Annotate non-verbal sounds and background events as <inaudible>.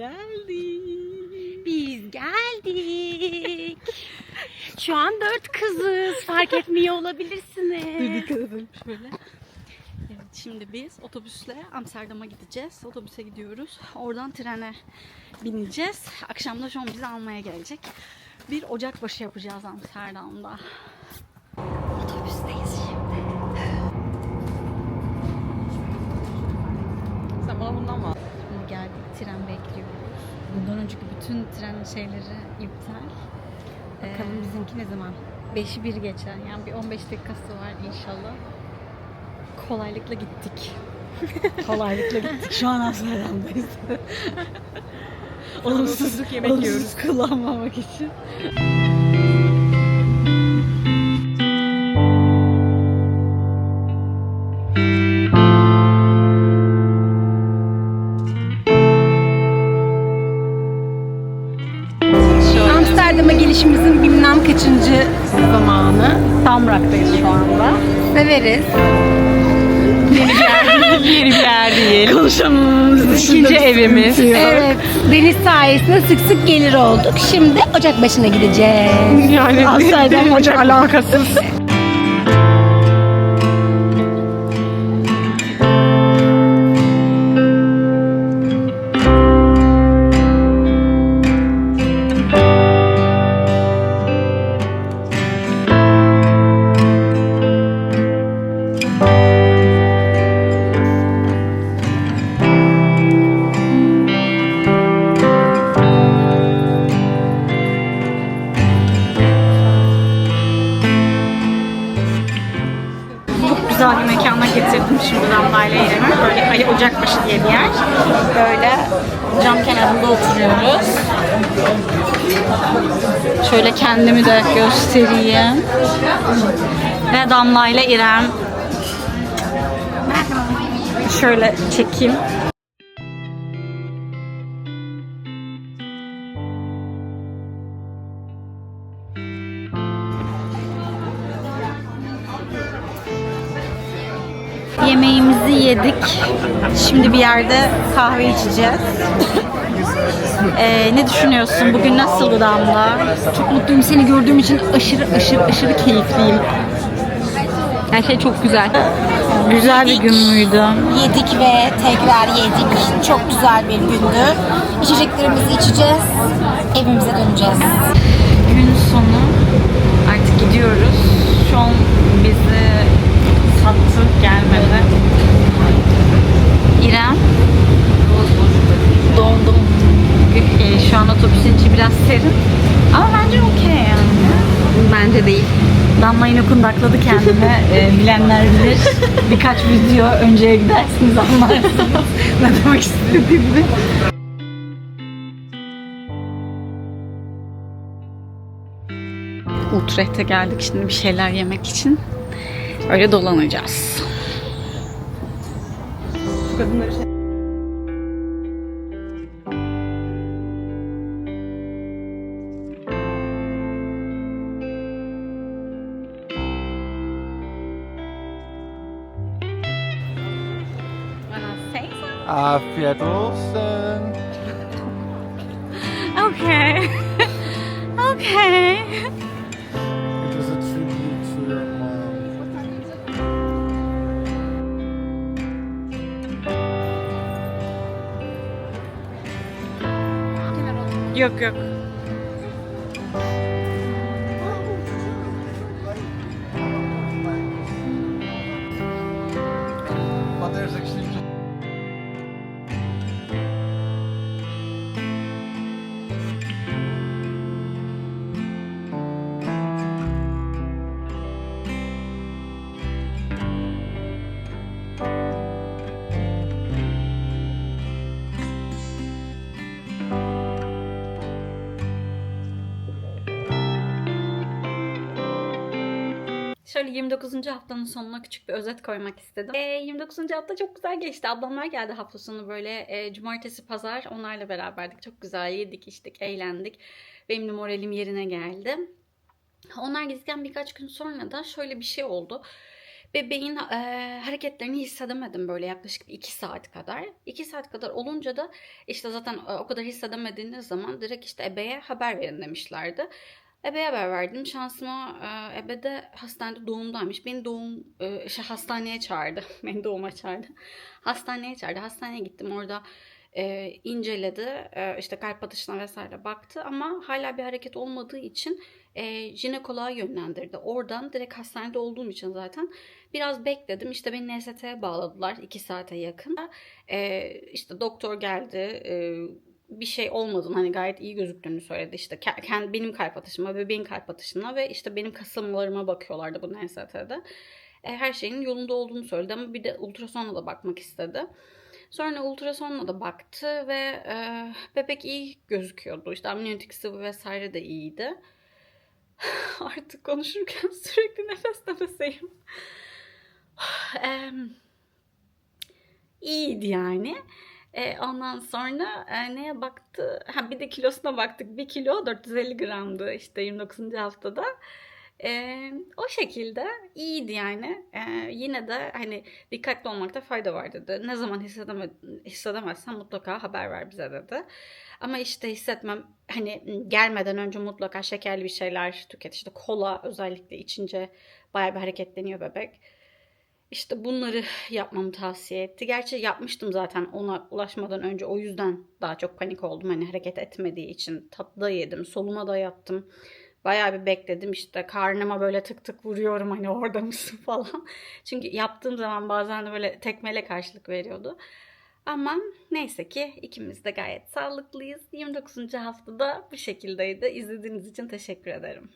geldik. Biz geldik. Şu an dört kızız. Fark etmiyor olabilirsiniz. Dikkat edelim şöyle. Evet, şimdi biz otobüsle Amsterdam'a gideceğiz. Otobüse gidiyoruz. Oradan trene bineceğiz. Akşam da John bizi almaya gelecek. Bir Ocakbaşı yapacağız Amsterdam'da. Otobüsteyiz şimdi. Sen bana bundan mı aldın? Tren bekliyoruz. Bundan önceki bütün tren şeyleri iptal. Bakalım Ee, bizimki ne zaman? Beşi bir geçer. Yani bir 15 dakikası var inşallah. Kolaylıkla gittik. <laughs> Kolaylıkla gittik. Şu an Amsterdam'dayız. olumsuz, yemek olumsuz yiyoruz. kullanmamak için. Amsterdam'a gelişimizin bilmem kaçıncı zamanı. Tamrak'tayız şu anda. Severiz. Yeni bir yer değil. Konuşamamız İkinci evimiz. Evet. Deniz sayesinde sık sık gelir olduk. Şimdi Ocak başına gideceğiz. Yani Amsterdam Ocak alakasız. Güzel bir mekana getirdim şimdi Damla ile İrem'i. Böyle Ali Ocakbaşı diye bir yer. Böyle cam kenarında oturuyoruz. Şöyle kendimi de göstereyim. Ve Damla ile İrem. Şöyle çekeyim. Yemeğimizi yedik. Şimdi bir yerde kahve içeceğiz. Ee, ne düşünüyorsun? Bugün nasıldı Damla? Çok mutluyum seni gördüğüm için aşırı aşırı aşırı keyifliyim. Her şey çok güzel. <laughs> Güzel bir gün müydü? yedik ve tekrar yedik. Çok güzel bir gündü. İçeceklerimizi içeceğiz. Evimize döneceğiz. Gün sonu artık gidiyoruz. Şu an bizi sattı, gelmedi. İrem. Dondum. Ee, Şu an otobüsün içi biraz serin. Ama bence okey yani. Bence değil. Damla yine kundakladı kendine. Ee, bilenler bilir. Birkaç video önceye gidersiniz anlarsınız. ne demek istediğimi. Utrecht'e geldik şimdi bir şeyler yemek için. Öyle dolanacağız. Afiyet uh, olsun. <laughs> Okay. <laughs> okay. Yok yok. Şöyle 29. haftanın sonuna küçük bir özet koymak istedim. E, 29. hafta çok güzel geçti. Ablamlar geldi hafta sonu böyle e, cumartesi pazar onlarla beraberdik. Çok güzel yedik içtik eğlendik. Benim de moralim yerine geldi. Onlar gittikten birkaç gün sonra da şöyle bir şey oldu. Bebeğin eee, hareketlerini hissedemedim böyle yaklaşık 2 saat kadar. 2 saat kadar olunca da işte zaten e, o kadar hissedemediğiniz zaman direkt işte ebeye haber verin demişlerdi. Ebeye haber verdim. Şansıma e, ebe de hastanede doğumdaymış. Beni doğum e, şey, hastaneye çağırdı. <laughs> Beni doğuma çağırdı. Hastaneye çağırdı. Hastaneye gittim orada e, inceledi. E, işte kalp atışına vesaire baktı ama hala bir hareket olmadığı için e, jinekoloğa yönlendirdi. Oradan direkt hastanede olduğum için zaten biraz bekledim. İşte beni NST'ye bağladılar 2 saate yakın. İşte doktor geldi. Bir şey olmadığını hani gayet iyi gözüktüğünü söyledi. İşte ke- kendi benim kalp atışıma, bebeğin kalp atışına ve işte benim kasılmalarıma bakıyorlardı bu NST'de. E, her şeyin yolunda olduğunu söyledi ama bir de ultrasonla da bakmak istedi. Sonra ultrasonla da baktı ve e, bebek iyi gözüküyordu. İşte amniyotik sıvı vesaire de iyiydi. <sighs> Artık konuşurken <laughs> sürekli nefes nefeseyim. <sighs> Em, iyiydi yani. E, ondan sonra e, neye baktı? Ha bir de kilosuna baktık. 1 kilo 450 gramdı işte 29. haftada. E, o şekilde iyiydi yani. E, yine de hani dikkatli olmakta fayda var dedi. Ne zaman hissedeme, hissedemezsen mutlaka haber ver bize dedi. Ama işte hissetmem hani gelmeden önce mutlaka şekerli bir şeyler tüket. İşte kola özellikle içince bayağı bir hareketleniyor bebek. İşte bunları yapmamı tavsiye etti. Gerçi yapmıştım zaten ona ulaşmadan önce. O yüzden daha çok panik oldum. Hani hareket etmediği için. Tatlı yedim. Soluma da yattım. Bayağı bir bekledim işte karnıma böyle tık tık vuruyorum hani orada mısın <laughs> falan. Çünkü yaptığım zaman bazen de böyle tekmeyle karşılık veriyordu. Ama neyse ki ikimiz de gayet sağlıklıyız. 29. haftada bu şekildeydi. İzlediğiniz için teşekkür ederim.